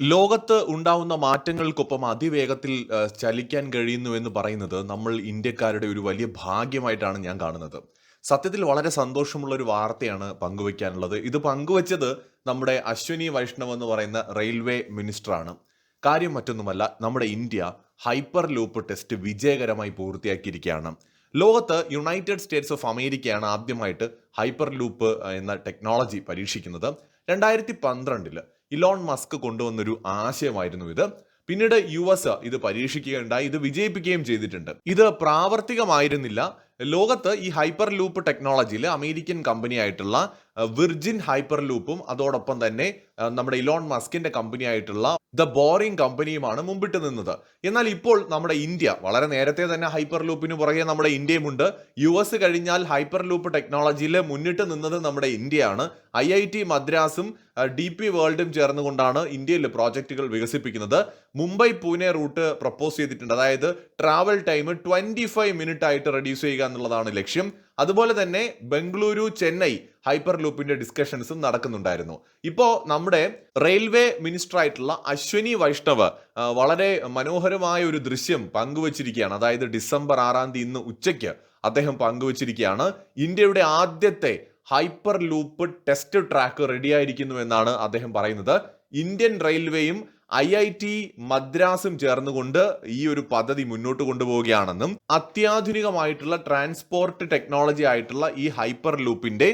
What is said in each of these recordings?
ലോകത്ത് ഉണ്ടാവുന്ന മാറ്റങ്ങൾക്കൊപ്പം അതിവേഗത്തിൽ ചലിക്കാൻ കഴിയുന്നു എന്ന് പറയുന്നത് നമ്മൾ ഇന്ത്യക്കാരുടെ ഒരു വലിയ ഭാഗ്യമായിട്ടാണ് ഞാൻ കാണുന്നത്. സത്യത്തിൽ വളരെ സന്തോഷമുള്ള ഒരു വാർത്തയാണ് പങ്കുവയ്ക്കാനുള്ളത്. ഇത് പങ്കുവച്ചത് നമ്മുടെ അശ്വിനി വൈഷ്ണവ് എന്ന് പറയുന്ന റെയിൽവേ മിനിസ്റ്ററാണ്. കാര്യം മറ്റൊന്നുമല്ല നമ്മുടെ ഇന്ത്യ ഹൈപ്പർ ലൂപ്പ് ടെസ്റ്റ് വിജയകരമായി പൂർത്തിയാക്കിയിരിക്കുകയാണ്. ലോകത്ത് യുണൈറ്റഡ് സ്റ്റേറ്റ്സ് ഓഫ് അമേരിക്കയാണ് ആദ്യമായിട്ട് ഹൈപ്പർ ലൂപ്പ് എന്ന ടെക്നോളജി പരീക്ഷിക്കുന്നത്. രണ്ടായിരത്തി പന്ത്രണ്ടിൽ ഇലോൺ മസ്ക് കൊണ്ടുവന്നൊരു ആശയമായിരുന്നു ഇത്. പിന്നീട് യു എസ് ഇത് പരീക്ഷിക്കുകയുണ്ടായി ഇത് വിജയിപ്പിക്കുകയും ചെയ്തിട്ടുണ്ട്. ഇത് പ്രാവർത്തികമായിരുന്നില്ല. ലോകത്ത് ഈ ഹൈപ്പർ ലൂപ്പ് ടെക്നോളജിയിൽ അമേരിക്കൻ കമ്പനിയായിട്ടുള്ള വിർജിൻ ഹൈപ്പർ ലൂപ്പും അതോടൊപ്പം തന്നെ നമ്മുടെ ഇലോൺ മസ്കിന്റെ കമ്പനിയായിട്ടുള്ള ദ ബോറിംഗ് കമ്പനിയുമാണ് മുമ്പിട്ട് നിന്നത്. എന്നാൽ ഇപ്പോൾ നമ്മുടെ ഇന്ത്യ വളരെ നേരത്തെ തന്നെ ഹൈപ്പർ ലൂപ്പിന് പുറകെ നമ്മുടെ ഇന്ത്യയുമുണ്ട്. യു എസ് കഴിഞ്ഞാൽ ഹൈപ്പർ ലൂപ്പ് ടെക്നോളജിയിൽ മുന്നിട്ട് നിന്നത് നമ്മുടെ ഇന്ത്യയാണ്. ഐ ഐ ടി മദ്രാസും ഡി പി വേൾഡും ചേർന്നുകൊണ്ടാണ് ഇന്ത്യയിൽ പ്രോജക്റ്റുകൾ വികസിപ്പിക്കുന്നത്. മുംബൈ പൂനെ റൂട്ട് പ്രപ്പോസ് ചെയ്തിട്ടുണ്ട്. അതായത് travel time twenty five minute ആയിട്ട് റെഡ്യൂസ് ചെയ്യുക എന്നുള്ളതാണ് ലക്ഷ്യം. അതുപോലെ തന്നെ ബംഗളൂരു ചെന്നൈ ഹൈപ്പർ ലൂപ്പിന്റെ ഡിസ്കഷൻസും നടക്കുന്നുണ്ടായിരുന്നു. ഇപ്പോൾ നമ്മുടെ റെയിൽവേ മിനിസ്റ്റർ ആയിട്ടുള്ള അശ്വനി വൈഷ്ണവ് വളരെ മനോഹരമായ ഒരു ദൃശ്യം പങ്കുവച്ചിരിക്കുകയാണ്. അതായത് ഡിസംബർ ആറാം തീയതി ഇന്ന് ഉച്ചയ്ക്ക് അദ്ദേഹം പങ്കുവച്ചിരിക്കുകയാണ്. ഇന്ത്യയുടെ ആദ്യത്തെ ഹൈപ്പർ ലൂപ്പ് ടെസ്റ്റ് ട്രാക്ക് റെഡിയായിരിക്കുന്നു എന്നാണ് അദ്ദേഹം പറയുന്നത്. ഇന്ത്യൻ റെയിൽവേയും ഐ ഐ ടി മദ്രാസും ചേർന്നുകൊണ്ട് ഈ ഒരു പദ്ധതി മുന്നോട്ട് കൊണ്ടുപോവുകയാണെന്നും അത്യാധുനികമായിട്ടുള്ള ട്രാൻസ്പോർട്ട് ടെക്നോളജി ആയിട്ടുള്ള ഈ ഹൈപ്പർ ലൂപ്പിന്റെ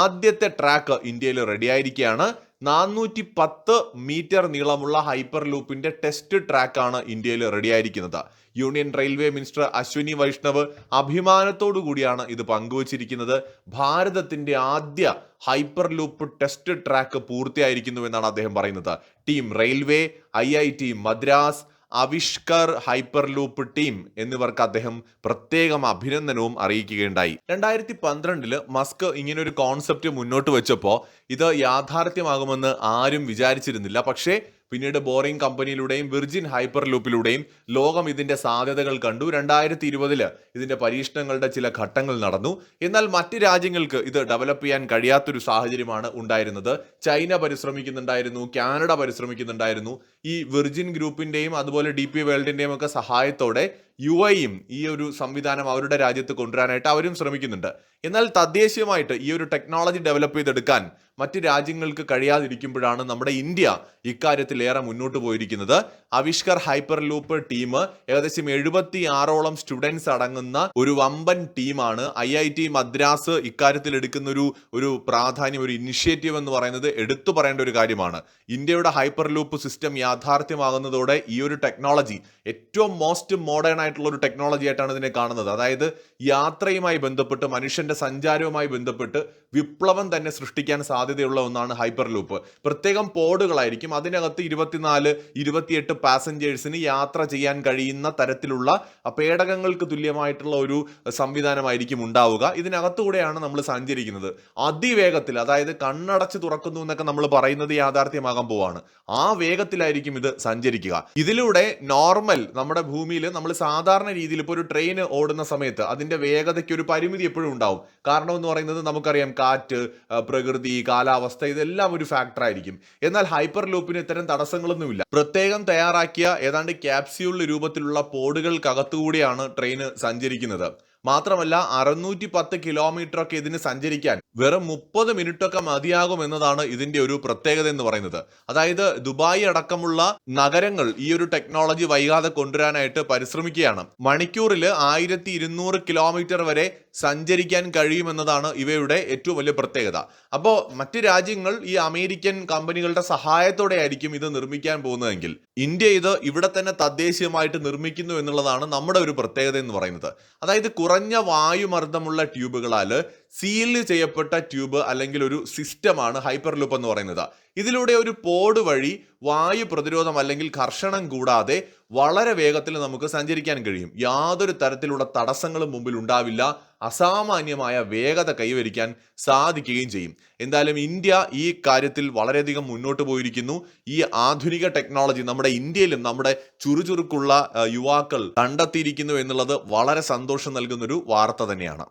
ആദ്യത്തെ ട്രാക്ക് ഇന്ത്യയിൽ റെഡിയായിരിക്കുകയാണ്. നാനൂറ്റി പത്ത് മീറ്റർ നീളമുള്ള ഹൈപ്പർ ലൂപ്പിന്റെ ടെസ്റ്റ് ട്രാക്കാണ് ഇന്ത്യയിൽ റെഡിയായിരിക്കുന്നത്. Union railway minister Ashwini Vaishnav അഭിമാനത്തോടു കൂടിയാണ് ഇത് പങ്കുവച്ചിരിക്കുന്നത്. ഭാരതത്തിന്റെ ആദ്യ ഹൈപ്പർ ലൂപ്പ് ടെസ്റ്റ് ട്രാക്ക് പൂർത്തിയായിരിക്കുന്നു എന്നാണ് അദ്ദേഹം പറയുന്നത്. Team railway, I Madras, Avishkar hyper loop team എന്നിവർക്ക് അദ്ദേഹം പ്രത്യേകം അഭിനന്ദനവും അറിയിക്കുകയുണ്ടായി. രണ്ടായിരത്തി പന്ത്രണ്ടിൽ മസ്ക് ഇങ്ങനൊരു കോൺസെപ്റ്റ് മുന്നോട്ട് വെച്ചപ്പോൾ ഇത് യാഥാർത്ഥ്യമാകുമെന്ന് ആരും വിചാരിച്ചിരുന്നില്ല. പക്ഷേ പിന്നീട് ബോറിംഗ് കമ്പനിയിലൂടെയും വിർജിൻ ഹൈപ്പർ ലൂപ്പിലൂടെയും ലോകം ഇതിന്റെ സാധ്യതകൾ കണ്ടു. രണ്ടായിരത്തി ഇരുപതിൽ ഇതിന്റെ പരീക്ഷണങ്ങളുടെ ചില ഘട്ടങ്ങൾ നടന്നു. എന്നാൽ മറ്റ് രാജ്യങ്ങൾക്ക് ഇത് ഡെവലപ്പ് ചെയ്യാൻ കഴിയാത്തൊരു സാഹചര്യമാണ് ഉണ്ടായിരുന്നത്. ചൈന പരിശ്രമിക്കുന്നുണ്ടായിരുന്നു. കാനഡ പരിശ്രമിക്കുന്നുണ്ടായിരുന്നു. ഈ വിർജിൻ ഗ്രൂപ്പിന്റെയും അതുപോലെ ഡി പി വേൾഡിന്റെയും ഒക്കെ സഹായത്തോടെ യു ഐയും ഈ ഒരു സംവിധാനം അവരുടെ രാജ്യത്ത് കൊണ്ടുവരാനായിട്ട് അവരും ശ്രമിക്കുന്നുണ്ട്. എന്നാൽ തദ്ദേശീയമായിട്ട് ഈ ഒരു ടെക്നോളജി ഡെവലപ്പ് ചെയ്തെടുക്കാൻ മറ്റ് രാജ്യങ്ങൾക്ക് കഴിയാതിരിക്കുമ്പോഴാണ് നമ്മുടെ ഇന്ത്യ ഇക്കാര്യത്തിൽ ഏറെ മുന്നോട്ട് പോയിരിക്കുന്നത്. അവിഷ്കർ ഹൈപ്പർ ലൂപ്പ് ടീം ഏകദേശം എഴുപത്തി ആറോളം സ്റ്റുഡൻസ് അടങ്ങുന്ന ഒരു വമ്പൻ ടീമാണ്. ഐ ഐ ടി മദ്രാസ് ഇക്കാര്യത്തിൽ എടുക്കുന്ന ഒരു ഒരു പ്രാധാന്യം ഒരു ഇനിഷ്യേറ്റീവ് എന്ന് പറയുന്നത് എടുത്തു പറയേണ്ട ഒരു കാര്യമാണ്. ഇന്ത്യയുടെ ഹൈപ്പർ ലൂപ്പ് സിസ്റ്റം യാഥാർത്ഥ്യമാകുന്നതോടെ ഈ ഒരു ടെക്നോളജി ഏറ്റവും മോസ്റ്റ് മോഡേൺ ആയിട്ടുള്ള ഒരു ടെക്നോളജി ആയിട്ടാണ് ഇതിനെ കാണുന്നത്. അതായത് യാത്രയുമായി ബന്ധപ്പെട്ട് മനുഷ്യന്റെ സഞ്ചാരവുമായി ബന്ധപ്പെട്ട് വിപ്ലവം തന്നെ സൃഷ്ടിക്കാൻ സാധ്യതയുള്ള ഒന്നാണ് ഹൈപ്പർ ലൂപ്പ്. പ്രത്യേകം പോഡുകളായിരിക്കും. അതിനകത്ത് ഇരുപത്തിനാല് ഇരുപത്തിയെട്ട് പാസഞ്ചേഴ്സിന് യാത്ര ചെയ്യാൻ കഴിയുന്ന തരത്തിലുള്ള പേടകങ്ങൾക്ക് തുല്യമായിട്ടുള്ള ഒരു സംവിധാനമായിരിക്കും ഉണ്ടാവുക. ഇതിനകത്തൂടെയാണ് നമ്മൾ സഞ്ചരിക്കുന്നത്. അതിവേഗത്തിൽ അതായത് കണ്ണടച്ച് തുറക്കുന്നു എന്നൊക്കെ നമ്മൾ പറയുന്നത് യാഥാർത്ഥ്യമാകാൻ പോവാണ്. ആ വേഗത്തിലായിരിക്കും ഇത് സഞ്ചരിക്കുക. ഇതിലൂടെ നോർമൽ നമ്മുടെ ഭൂമിയിൽ നമ്മൾ സാധാരണ രീതിയിൽ ഇപ്പോൾ ഒരു ട്രെയിൻ ഓടുന്ന സമയത്ത് അതിന്റെ വേഗതയ്ക്ക് ഒരു പരിമിതി എപ്പോഴും ഉണ്ടാവും. കാരണം എന്ന് പറയുന്നത് നമുക്കറിയാം കാറ്റ്, പ്രകൃതി, കാലാവസ്ഥ ഇതെല്ലാം ഒരു ഫാക്ടർ ആയിരിക്കും. എന്നാൽ ഹൈപ്പർ ലൂപ്പിന് ഇത്തരം തടസ്സങ്ങളൊന്നുമില്ല. പ്രത്യേകം തയ്യാറാക്കിയ ഏതാണ്ട് ക്യാപ്സ്യൂൾ രൂപത്തിലുള്ള പോഡുകൾക്കകത്തുകൂടിയാണ് ട്രെയിൻ സഞ്ചരിക്കുന്നത്. മാത്രമല്ല അറുന്നൂറ്റി പത്ത് കിലോമീറ്റർ ഒക്കെ ഇതിന് സഞ്ചരിക്കാൻ വെറും മുപ്പത് മിനിറ്റ് ഒക്കെ മതിയാകും എന്നതാണ് ഇതിന്റെ ഒരു പ്രത്യേകത എന്ന് പറയുന്നത്. അതായത് ദുബായി അടക്കമുള്ള നഗരങ്ങൾ ഈ ഒരു ടെക്നോളജി വൈകാതെ കൊണ്ടുവരാനായിട്ട് പരിശ്രമിക്കുകയാണ്. മണിക്കൂറിൽ ആയിരത്തി കിലോമീറ്റർ വരെ സഞ്ചരിക്കാൻ കഴിയുമെന്നതാണ് ഇവയുടെ ഏറ്റവും വലിയ പ്രത്യേകത. അപ്പോൾ മറ്റ് രാജ്യങ്ങൾ ഈ അമേരിക്കൻ കമ്പനികളുടെ സഹായത്തോടെ ആയിരിക്കും ഇത് നിർമ്മിക്കാൻ പോകുന്നതെങ്കിൽ ഇന്ത്യ ഇത് ഇവിടെ തന്നെ തദ്ദേശീയമായിട്ട് നിർമ്മിക്കുന്നു എന്നുള്ളതാണ് നമ്മുടെ ഒരു പ്രത്യേകത എന്ന് പറയുന്നത്. അതായത് കുറഞ്ഞ വായുമർദ്ദമുള്ള ട്യൂബുകളാൽ സീൽ ചെയ്യപ്പെട്ട ട്യൂബ് അല്ലെങ്കിൽ ഒരു സിസ്റ്റമാണ് ഹൈപ്പർ ലൂപ്പ് എന്ന് പറയുന്നത്. ഇതിലൂടെ ഒരു പോഡ് വഴി വായു പ്രതിരോധം അല്ലെങ്കിൽ കർഷണം കൂടാതെ വളരെ വേഗത്തിൽ നമുക്ക് സഞ്ചരിക്കാൻ കഴിയും. യാതൊരു തരത്തിലുള്ള തടസ്സങ്ങളും മുമ്പിൽ ഉണ്ടാവില്ല. അസാമാന്യമായ വേഗത കൈവരിക്കാൻ സാധിക്കുകയും ചെയ്യും. എന്തായാലും ഇന്ത്യ ഈ കാര്യത്തിൽ വളരെയധികം മുന്നോട്ട് പോയിരിക്കുന്നു. ഈ ആധുനിക ടെക്നോളജി നമ്മുടെ ഇന്ത്യയിലും നമ്മുടെ ചുറുചുറുക്കുള്ള യുവാക്കൾ കണ്ടെത്തിയിരിക്കുന്നു എന്നുള്ളത് വളരെ സന്തോഷം നൽകുന്നൊരു വാർത്ത തന്നെയാണ്.